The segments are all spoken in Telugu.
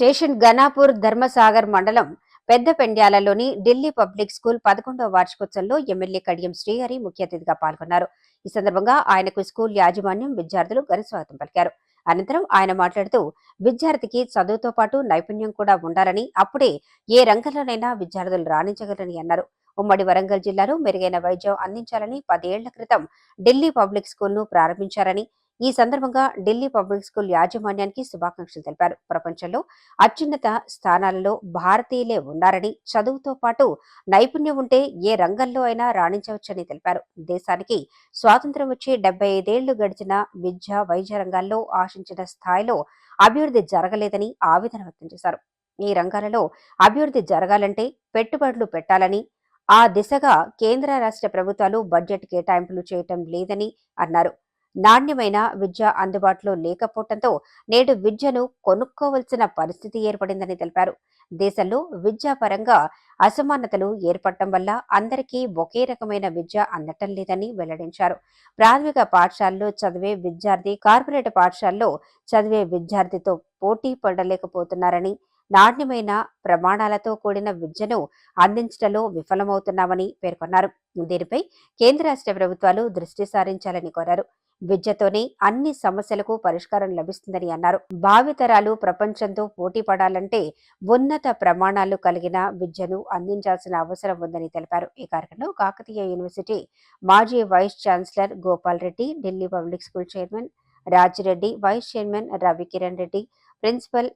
స్టేషన్ ఘనాపూర్ ధర్మసాగర్ మండలం పెద్ద పెండ్యాలలోని ఢిల్లీ పబ్లిక్ స్కూల్ పదకొండవ వార్షికోత్సవంలో ఎమ్మెల్యే కడియం శ్రీహరి ముఖ్య అతిథిగా పాల్గొన్నారు. ఈ సందర్భంగా ఆయనకు స్కూల్ యాజమాన్యం విద్యార్థులు ఘన స్వాగతం పలికారు. అనంతరం ఆయన మాట్లాడుతూ విద్యార్థికి చదువుతో పాటు నైపుణ్యం కూడా ఉండాలని అప్పుడే ఏ రంగంలోనైనా విద్యార్థులు రాణించగలరని అన్నారు. ఉమ్మడి వరంగల్ జిల్లాలో మెరుగైన వైద్యం అందించాలని పదేళ్ళ క్రితం ఢిల్లీ పబ్లిక్ స్కూల్ను ప్రారంభించారని ఈ సందర్భంగా ఢిల్లీ పబ్లిక్ స్కూల్ యాజమాన్యానికి శుభాకాంక్షలు తెలిపారు. ప్రపంచంలో అత్యున్నత స్థానాలలో భారతీయులే ఉన్నారని చదువుతో పాటు నైపుణ్యం ఉంటే ఏ రంగంలో అయినా రాణించవచ్చని తెలిపారు. దేశానికి స్వాతంత్ర్యం వచ్చి డెబ్బై ఐదేళ్ళు గడిచిన విద్య వైద్య రంగాల్లో ఆశించిన స్థాయిలో అభివృద్ధి జరగలేదని ఆవేదన వ్యక్తం చేశారు. ఈ రంగాలలో అభివృద్ధి జరగాలంటే పెట్టుబడులు పెట్టాలని ఆ దిశగా కేంద్ర రాష్ట్ర ప్రభుత్వాలు బడ్జెట్ కేటాయింపులు చేయటం లేదని అన్నారు. నాణ్యమైన విద్య అందుబాటులో లేకపోవడంతో నేడు విద్యను కొనుక్కోవలసిన పరిస్థితి ఏర్పడిందని తెలిపారు. దేశంలో విద్యాపరంగా అసమానతలు ఏర్పడటం వల్ల అందరికీ ఒకే రకమైన విద్య అందటం లేదని వెల్లడించారు. ప్రాథమిక పాఠశాలలో చదివే విద్యార్థి కార్పొరేట్ పాఠశాలలో చదివే విద్యార్థితో పోటీ పడలేకపోతున్నారని నాణ్యమైన ప్రమాణాలతో కూడిన విద్యను అందించడంలో విఫలమవుతున్నామని పేర్కొన్నారు. దీనిపై కేంద్ర రాష్ట్ర ప్రభుత్వాలు దృష్టి సారించాలని కోరారు. విద్యతోనే అన్ని సమస్యలకు పరిష్కారం లభిస్తుందని అన్నారు. భావితరాలు ప్రపంచంతో పోటీ పడాలంటే ఉన్నత ప్రమాణాలు కలిగిన విద్యను అందించాల్సిన అవసరం ఉందని తెలిపారు. ఈ కార్యక్రమంలో కాకతీయ యూనివర్సిటీ మాజీ vice chancellor Gopal Reddy Delhi public school chairman Rajireddy vice chairman Ravi Kiran Reddy principal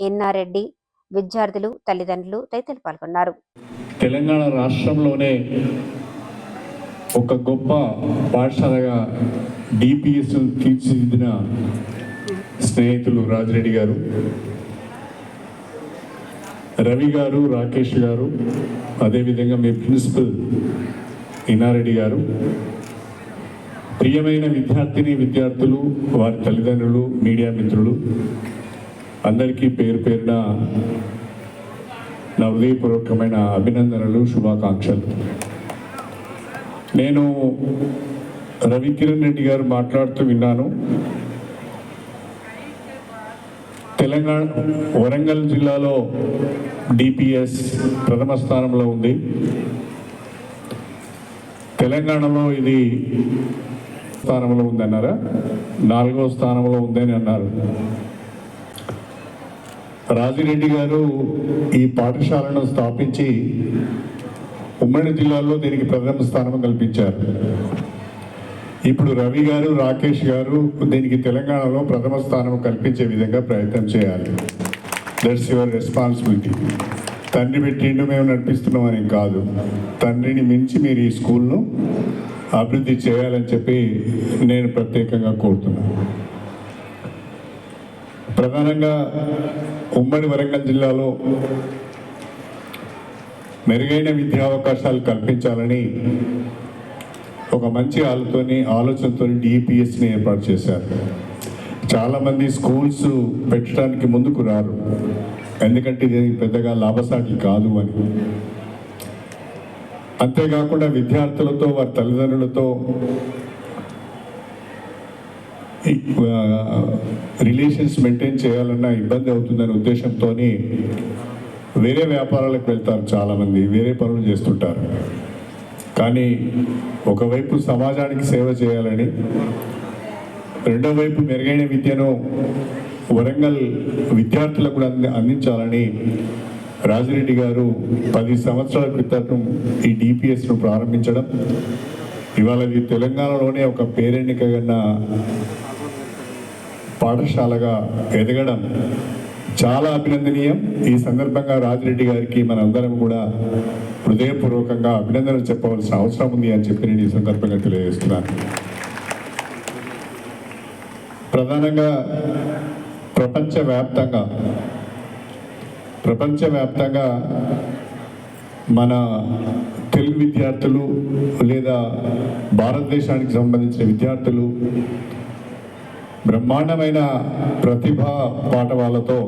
Ennareddy విద్యార్థులు తల్లిదండ్రులు తదితరులు పాల్గొన్నారు. తెలంగాణ రాష్ట్రంలోనే ఒక గొప్ప పాఠశాలగా డిపిఎస్ తీర్చిదిద్దిన స్నేహితులు రాజిరెడ్డి గారు రవి గారు రాకేష్ గారు అదేవిధంగా మీ ప్రిన్సిపల్ ఇనారెడ్డి గారు ప్రియమైన విద్యార్థిని విద్యార్థులు వారి తల్లిదండ్రులు మీడియా మిత్రులు అందరికీ పేరు పేరున నా హృదయపూర్వకమైన అభినందనలు శుభాకాంక్షలు. నేను రవికిరణ్ రెడ్డి గారు మాట్లాడుతూ విన్నాను. తెలంగాణ వరంగల్ జిల్లాలో డిపిఎస్ ప్రథమ స్థానంలో ఉంది. తెలంగాణలో ఇది స్థానంలో ఉందన్నారా? నాలుగో స్థానంలో ఉందని అన్నారు. రాజిరెడ్డి గారు ఈ పాఠశాలను స్థాపించి ఉమ్మడి జిల్లాలో దీనికి ప్రథమ స్థానం కల్పించారు. ఇప్పుడు రవి గారు రాకేష్ గారు దీనికి తెలంగాణలో ప్రథమ స్థానం కల్పించే విధంగా ప్రయత్నం చేయాలి. దట్స్ యువర్ రెస్పాన్సిబిలిటీ తండ్రి పెట్టిండు మేము నడిపిస్తున్నామని కాదు. తండ్రిని మించి మీరు ఈ స్కూల్ను అభివృద్ధి చేయాలని చెప్పి నేను ప్రత్యేకంగా కోరుతున్నాను ప్రధానంగా ఉమ్మడి వరంగల్ జిల్లాలో మెరుగైన విద్యా అవకాశాలు కల్పించాలని ఒక మంచి ఆలోచనతోని ఆలోచనతో డిపిఎస్ని ఏర్పాటు చేశారు. చాలామంది స్కూల్స్ పెట్టడానికి ముందుకు రారు. ఎందుకంటే ఇది పెద్దగా లాభసాటి కాదు అని. అంతేకాకుండా విద్యార్థులతో వారి తల్లిదండ్రులతో రిలేషన్స్ మెయింటైన్ చేయాలన్న ఇబ్బంది అవుతుందనే ఉద్దేశంతో వేరే వ్యాపారాలకు వెళ్తారు చాలామంది వేరే పనులు చేస్తుంటారు. కానీ ఒకవైపు సమాజానికి సేవ చేయాలని రెండో వైపు మెరుగైన విద్యను వరంగల్ విద్యార్థులకు అంది అందించాలని రాజిరెడ్డి గారు పది సంవత్సరాల క్రితం ఈ డిపిఎస్ను ప్రారంభించడం. ఇవాళ ఇది తెలంగాణలోనే ఒక పేరెన్నికగన్న పాఠశాలగా ఎదగడం. చాలా అభినందనీయం. ఈ సందర్భంగా రాజిరెడ్డి గారికి మనందరం కూడా హృదయపూర్వకంగా అభినందనలు చెప్పవలసిన అవసరం ఉంది అని చెప్పి నేను ఈ సందర్భంగా తెలియజేస్తున్నాను. ప్రధానంగా ప్రపంచవ్యాప్తంగా ప్రపంచవ్యాప్తంగా మన తెలుగు విద్యార్థులు లేదా భారతదేశానికి సంబంధించిన విద్యార్థులు బ్రహ్మాండమైన ప్రతిభ పాట వాళ్ళతో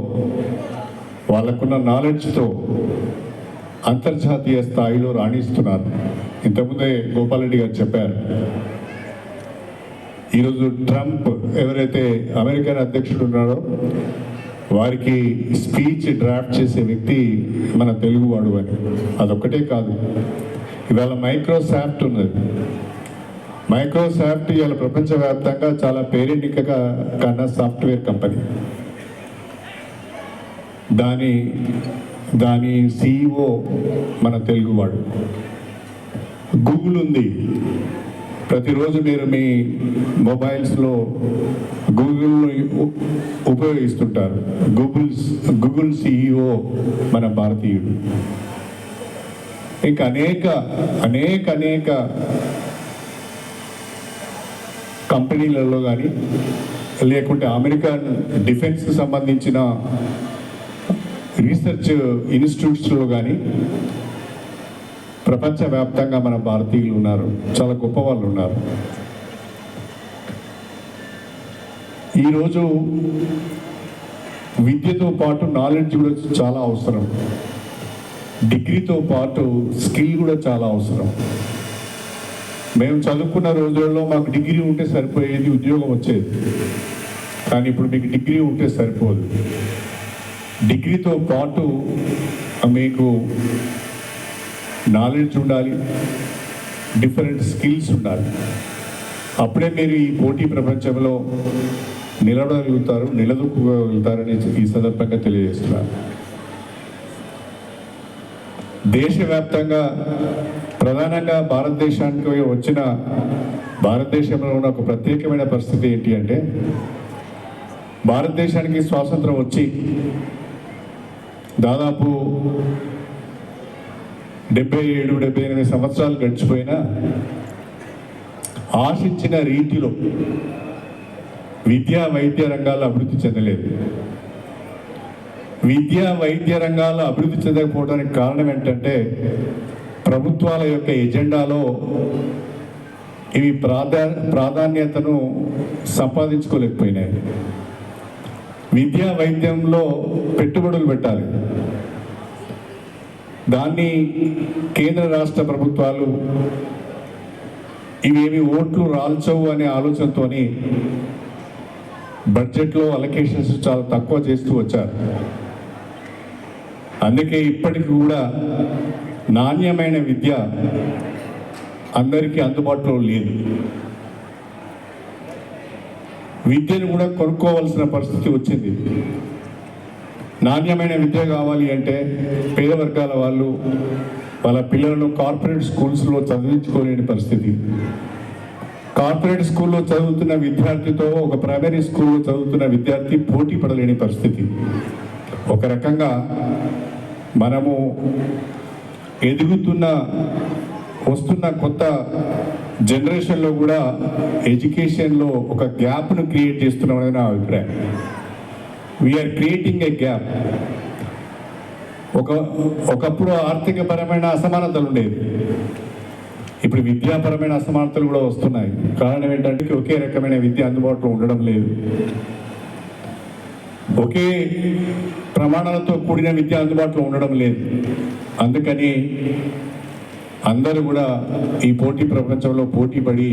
వాళ్ళకున్న నాలెడ్జ్తో అంతర్జాతీయ స్థాయిలో రాణిస్తున్నారు. ఇంతకుముందే గోపాలరెడ్డి గారు చెప్పారు ఈరోజు ట్రంప్ ఎవరైతే అమెరికన్ అధ్యక్షుడు ఉన్నారో వారికి స్పీచ్ డ్రాఫ్ట్ చేసే వ్యక్తి మన తెలుగువాడు అని. అదొక్కటే కాదు. ఇవాళ మైక్రోసాఫ్ట్ ఉన్నది. మైక్రోసాఫ్ట్ ఇవాళ ప్రపంచవ్యాప్తంగా చాలా పేరెంటికగా కన్నా సాఫ్ట్వేర్ కంపెనీ. దాని దాని సిఇఓ మన తెలుగువాడు గూగుల్ ఉంది. ప్రతిరోజు మీరు మీ మొబైల్స్లో గూగుల్ను ఉపయోగిస్తుంటారు. గూగుల్ గూగుల్ సిఇఓ మన భారతీయుడు. ఇంకా అనేక అనేక అనేక కంపెనీలలో కానీ లేకుంటే అమెరికన్ డిఫెన్స్ సంబంధించిన రీసెర్చ్ ఇన్స్టిట్యూట్స్లో కానీ ప్రపంచవ్యాప్తంగా మన భారతీయులు ఉన్నారు. చాలా గొప్ప వాళ్ళు ఉన్నారు. ఈరోజు విద్యతో పాటు నాలెడ్జ్ కూడా చాలా అవసరం. డిగ్రీతో పాటు స్కిల్ కూడా చాలా అవసరం. మేము చదువుకున్న రోజుల్లో మాకు డిగ్రీ ఉంటే సరిపోయేది ఉద్యోగం వచ్చేది. కానీ ఇప్పుడు మీకు డిగ్రీ ఉంటే సరిపోదు. డిగ్రీతో పాటు మీకు నాలెడ్జ్ ఉండాలి డిఫరెంట్ స్కిల్స్ ఉండాలి. అప్పుడే మీరు ఈ పోటీ ప్రపంచంలో నిలబడగలుగుతారు నిలదొక్కగలుగుతారని ఈ సందర్భంగా తెలియజేస్తున్నారు దేశవ్యాప్తంగా ప్రధానంగా భారతదేశానికి వచ్చిన భారతదేశంలో ఉన్న ఒక ప్రత్యేకమైన పరిస్థితి ఏంటి అంటే భారతదేశానికి స్వాతంత్రం వచ్చి దాదాపు డెబ్బై ఏడు డెబ్బై ఎనిమిది సంవత్సరాలు గడిచిపోయినా ఆశించిన రీతిలో విద్యా వైద్య రంగాల్లో అభివృద్ధి చెందలేదు. విద్యా వైద్య రంగాల్లో అభివృద్ధి చెందకపోవడానికి కారణం ఏంటంటే ప్రభుత్వాల యొక్క ఎజెండాలో ఇవి ప్రాధా ప్రాధాన్యతను సంపాదించుకోలేకపోయినాయి. విద్యా వైద్యంలో పెట్టుబడులు పెట్టాలి. దాన్ని కేంద్ర రాష్ట్ర ప్రభుత్వాలు ఇవేమి ఓట్లు రాల్చవు అనే ఆలోచనతోని బడ్జెట్లో అలొకేషన్స్ చాలా తక్కువ చేస్తూ వచ్చారు. అందుకే ఇప్పటికి కూడా నాణ్యమైన విద్య అందరికీ అందుబాటులో లేదు. విద్యను కూడా కొనుక్కోవాల్సిన పరిస్థితి వచ్చింది. నాణ్యమైన విద్య కావాలి అంటే పేద వర్గాల వాళ్ళు వాళ్ళ పిల్లలను కార్పొరేట్ స్కూల్స్లో చదివించుకోలేని పరిస్థితి. కార్పొరేట్ స్కూల్లో చదువుతున్న విద్యార్థితో ఒక ప్రైమరీ స్కూల్లో చదువుతున్న విద్యార్థి పోటీ పడలేని పరిస్థితి. ఒక రకంగా మనము ఎదుగుతున్న వస్తున్న కొత్త జనరేషన్లో కూడా ఎడ్యుకేషన్లో ఒక గ్యాప్ను క్రియేట్ చేస్తున్నామని నా అభిప్రాయం. వీఆర్ క్రియేటింగ్ ఏ గ్యాప్ ఒక ఒకప్పుడు ఆర్థికపరమైన అసమానతలు ఉండేవి. ఇప్పుడు విద్యాపరమైన అసమానతలు కూడా వస్తున్నాయి. కారణం ఏంటంటే ఒకే రకమైన విద్య అందుబాటులో ఉండడం లేదు. ఒకే ప్రమాణాలతో కూడిన విద్య అందుబాటులో ఉండడం లేదు. అందుకని అందరూ కూడా ఈ పోటీ ప్రపంచంలో పోటీ పడి